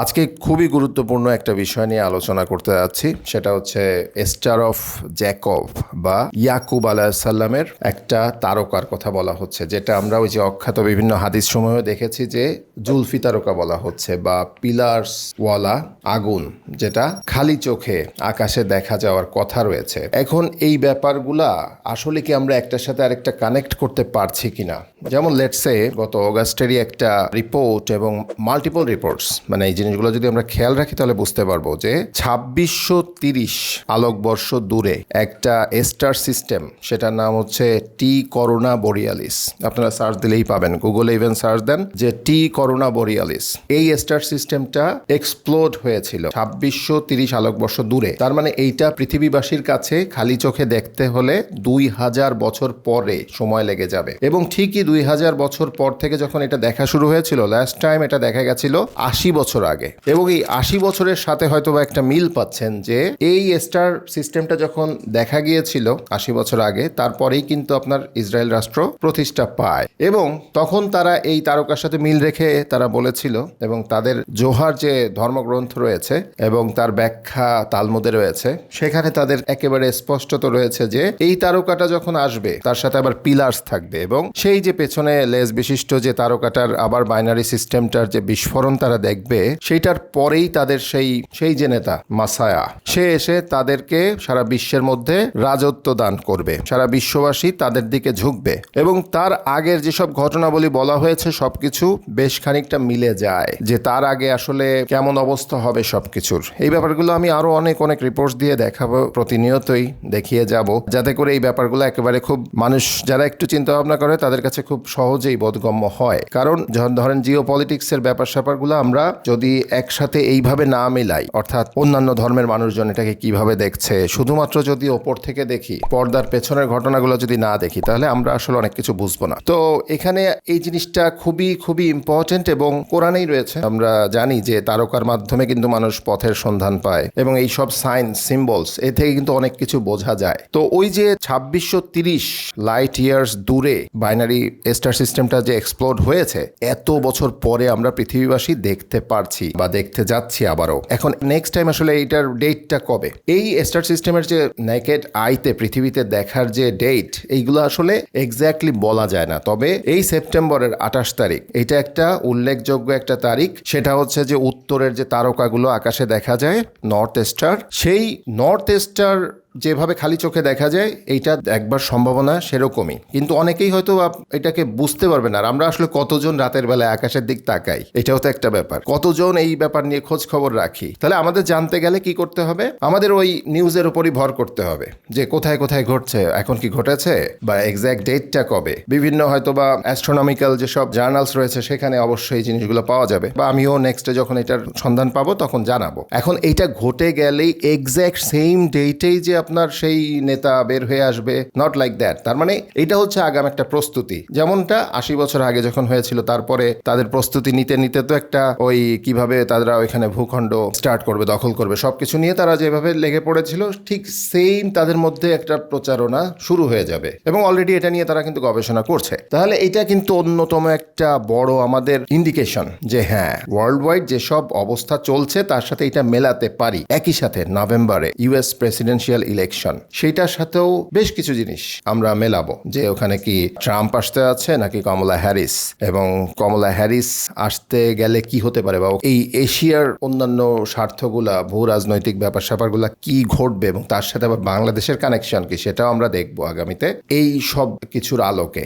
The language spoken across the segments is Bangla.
আজকে খুবই গুরুত্বপূর্ণ একটা বিষয় নিয়ে আলোচনা করতে যাচ্ছি। সেটা হচ্ছে স্টার অফ জ্যাকব বা ইয়াকুব আলাহিসাল্লামের একটা তারকার কথা বলা হচ্ছে, যেটা আমরা ওই যে অখ্যাত বিভিন্ন হাদিস সময়ও দেখেছি যে জুলফি তারকা বলা হচ্ছে বা পিলার্স ওয়ালা আগুন, যেটা খালি চোখে আকাশে দেখা যাওয়ার কথা রয়েছে। এখন এই ব্যাপারগুলা আসলে কি আমরা একটার সাথে আরেকটা কানেক্ট করতে পারছি কিনা? যেমন লেটসে গত অগাস্টেরই একটা রিপোর্ট এবং মাল্টিপল রিপোর্টস মানে এই জিনিসগুলো যদি আমরা খেয়াল রাখি, তাহলে বুঝতে পারব যে ছাব্বিশশো তিরিশ আলোকবর্ষ দূরে একটা স্টার সিস্টেম, সেটার নাম হচ্ছে টি করোনা বোরিয়ালিস। আপনারা সার্চ দিলেই পাবেন, গুগলে ইভেন সার্চ দেন যে টি করোনা বোরিয়ালিস। এই স্টার সিস্টেমটা এক্সপ্লোড হয়েছিল ছাব্বিশশো তিরিশ আলোকবর্ষ দূরে। তার মানে এইটা পৃথিবীবাসীর কাছে খালি চোখে দেখতে হলে দুই হাজার বছর পরে সময় লেগে যাবে। এবং ঠিকই দুই হাজার বছর পর থেকে যখন এটা দেখা শুরু হয়েছিল লাস্ট টাইম এটা দেখা গেছিল আশি বছর আগে এবং এই আশি বছরের সাথে হয়তো বা একটা মিল পাচ্ছেন যে এই স্টার সিস্টেমটা যখন দেখা গিয়েছিল আশি বছর আগে, তারপরেই কিন্তু আপনার ইসরায়েল রাষ্ট্র প্রতিষ্ঠা পায়। এবং তখন তারা এই তারকার সাথে মিল রেখে তারা বলেছিল এবং তাদের জোহার যে ধর্মগ্রন্থ রয়েছে এবং তার ব্যাখ্যা তালমুদে রয়েছে, সেখানে তাদের একেবারে স্পষ্টত রয়েছে যে এই তারকাটা যখন আসবে, তার সাথে আবার পিলার্স থাকবে এবং সেই যে পেছনে লেজ বিশিষ্ট যে তারকাটার আবার বাইনারি সিস্টেমটার যে বিস্ফোরণ তারা দেখবে সেইটার পরেই তাদের সেই সেই যে নেতা, মাসায়া, সে এসে তাদেরকে সারা বিশ্বের মধ্যে রাজত্ব দান করবে। সারা বিশ্ববাসী তাদের দিকে ঝুঁকবে। এবং তার আগের যেসব ঘটনাবলী বলা হয়েছে, সবকিছু বেশ খানিকটা মিলে যায় যে তার আগে আসলে কেমন অবস্থা হবে সবকিছুর। এই ব্যাপারগুলো আমি আরও অনেক অনেক রিপোর্ট দিয়ে দেখাবো, প্রতিনিয়তই দেখিয়ে যাব। যাতে করে এই ব্যাপারগুলো একেবারে খুব মানুষ, যারা একটু চিন্তা ভাবনা করে, তাদের কাছে খুব সহজেই বোধগম্য হয়। কারণ ধরেন জিও পলিটিক্সের ব্যাপার স্যাপারগুলো আমরা যদি একসাথে এইভাবে না মিলাই, অর্থাৎ অন্যান্য ধর্মের মানুষজন এটাকে কীভাবে দেখছে, শুধুমাত্র যদি ওপর থেকে দেখি, পর্দার পেছনের ঘটনাগুলো যদি না দেখি, তাহলে আমরা আসলে অনেক কিছু বুঝব না। তো এখানে এই জিনিসটা খুবই খুবই ইম্পর্টেন্ট এবং কোরআনেই রয়েছে। আমরা জানি যে তারকার মাধ্যমে কিন্তু মানুষ পথের সন্ধান পায় এবং এই সব সাইন সিম্বলস এ থেকে কিন্তু অনেক কিছু বোঝা যায়। তো ওই যে ছাব্বিশশো তিরিশ লাইট ইয়ার্স দূরে বাইনারি স্টার সিস্টেমটা যে এক্সপ্লোড হয়েছে, এত বছর পরে আমরা পৃথিবীবাসী দেখতে পারছি। বা দেখতে যাচ্ছি আবারও। এখন নেক্সট টাইম আসলে এইটার ডেটটা কবে? এই স্টার সিস্টেমের যে নেকেড আইতে পৃথিবীতে দেখার যে ডেট এইগুলো আসলে এক্স্যাক্টলি বলা যায় না। তবে এই সেপ্টেম্বরের আঠাশ তারিখ, এটা একটা উল্লেখযোগ্য একটা তারিখ। সেটা হচ্ছে যে উত্তরের যে তারকাগুলো আকাশে দেখা যায় নর্থ স্টার সেই নর্থ স্টার যেভাবে খালি চোখে দেখা যায়, এইটা একবার সম্ভাবনা সেরকমই। কিন্তু অনেকেই হয়তো এটাকে বুঝতে পারবে না, আর আমরা আসলে কতজন রাতের বেলায় আকাশের দিক তাকাই? এটাও তো একটা ব্যাপার। কতজন এই ব্যাপার নিয়ে খোঁজ খবর রাখি? তাহলে আমাদের জানতে গেলে কি করতে হবে? আমাদের ওই নিউজের উপরই ভর করতে হবে, যে কোথায় কোথায় ঘটছে, এখন কি ঘটেছে, বা এক্স্যাক্ট ডেটটা কবে? বিভিন্ন হয়তো বা অ্যাস্ট্রোনমিক্যাল যেসব জার্নালস রয়েছে, সেখানে অবশ্যই এই জিনিসগুলো পাওয়া যাবে। বা আমিও নেক্সটে যখন এটার সন্ধান পাবো, তখন জানাব। এখন এইটা ঘটে গেলেই এক্স্যাক্ট সেম ডেটেই যে আপনার সেই নেতা বের হয়ে আসবে নট লাইক দ্যাট তার মানে এটা হচ্ছে আগাম একটা প্রস্তুতি। যেমনটা আশি বছর আগে যখন হয়েছিল, তারপরে তাদের প্রস্তুতি নিতে নিতে তো একটা ওই কীভাবে তারা ওইখানে ভূখণ্ড স্টার্ট করবে, দখল করবে, সবকিছু নিয়ে তারা যেভাবে লেগে পড়েছিল, ঠিক সেম তাদের মধ্যে একটা প্রচারণা শুরু হয়ে যাবে। এবং অলরেডি এটা নিয়ে তারা কিন্তু গবেষণা করছে। তাহলে এটা কিন্তু অন্যতম একটা বড় আমাদের ইন্ডিকেশন যে হ্যাঁ ওয়ার্ল্ড ওয়াইড যেসব অবস্থা চলছে, তার সাথে এটা মেলাতে পারি। একই সাথে নভেম্বরে ইউএস প্রেসিডেন্সিয়াল ইলেকশন সেইটার সাথেও বেশ কিছু জিনিস আমরা মেলাবো। যে ওখানে কি ট্রাম্প আসতে আছে নাকি কমলা হ্যারিস? এবং কমলা হ্যারিস আসতে গেলে কি হতে পারে? বা এই এশিয়ার অন্যান্য স্বার্থগুলা, ভূ রাজনৈতিক ব্যাপার স্যাপারগুলা কি ঘটবে? এবং তার সাথে আবার বাংলাদেশের কানেকশন কি? সেটাও আমরা দেখব আগামীতে। এই সব কিছুর আলোকে।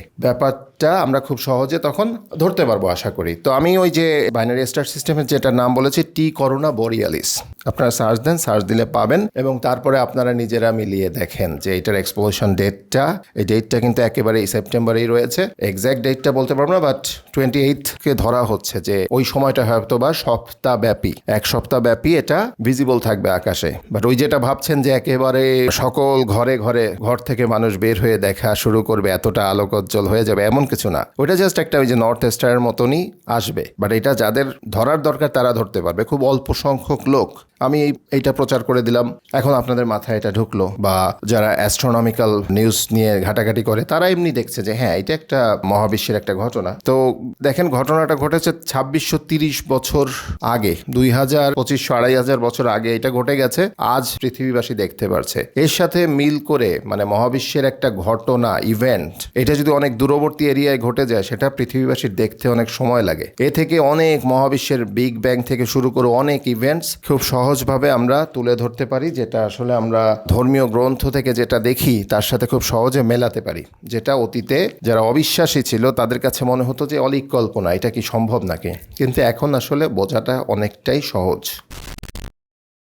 ব্যাপারটা আমরা খুব সহজে তখন ধরতে পারব, আশা করি। তো আমি ওই যে বাইনারি স্টার সিস্টেমের যেটা নাম বলেছি টি করোনা বোরিয়ালিস আপনারা সার্চ দেন সার্চ দিলে পাবেন এবং তারপরে আপনারা নিজেরা মিলিয়ে দেখেন যে এটার এক্সপ্লোশন ডেটটা এই ডেটটা কিন্তু একেবারে সেপ্টেম্বরেই রয়েছে। এক্স্যাক্ট ডেটটা বলতে পারব না বাট টোয়েন্টি কে ধরা হচ্ছে যে ওই সময়টা হয়তো বা সপ্তাহ ব্যাপী এক সপ্তাহ ব্যাপী এটা ভিজিবল থাকবে আকাশে। বাট ওই যেটা ভাবছেন যে একেবারে সকল ঘরে ঘরে, ঘর থেকে মানুষ বের হয়ে দেখা শুরু করবে, এতটা আলোকোজ্জ্বল হয়ে যাবে, এমন কিছু না। ওইটা জাস্ট একটা ওই যে নর্থ স্টারের মতনই আসবে। বাট এটা যাদের ধরার দরকার তারা ধরতে পারবে। খুব অল্প সংখ্যক লোক। আমি এই, এইটা প্রচার করে দিলাম। এখন আপনাদের মাথায় এটা ঢুকলো। বা যারা অ্যাস্ট্রোনমিক্যাল নিউজ নিয়ে ঘাটাঘাটি করে, তারা এমনি দেখছে যে হ্যাঁ এটা একটা মহাবিশ্বের একটা ঘটনা। তো দেখেন, ঘটনাটা ঘটেছে ছাব্বিশশো তিরিশ বছর আগে। দুই হাজার পঁচিশশো আড়াই হাজার বছর আগে এটা ঘটে গেছে। আজ পৃথিবীবাসী দেখতে পারছে। এর সাথে মিল করে মানে মহাবিশ্বের একটা ঘটনা ইভেন্ট এটা যদি অনেক দূরবর্তী এরিয়ায় ঘটে যায়, সেটা পৃথিবীবাসীর দেখতে অনেক সময় লাগে। এ থেকে অনেক মহাবিশ্বের বিগ ব্যাং থেকে শুরু করে অনেক ইভেন্টস খুব সহজভাবে আমরা তুলে ধরতে পারি, যেটা আসলে আমরা ধর্মীয় গ্রন্থ থেকে যেটা দেখি, তার সাথে খুব সহজে মেলাতে পারি। যেটা অতীতে যারা অবিশ্বাসী ছিল, তাদের কাছে মনে হতো যে অলিক কল্পনা, এটা কি সম্ভব নাকি? কিন্তু এখন আসলে বোঝাটা অনেকটাই সহজ।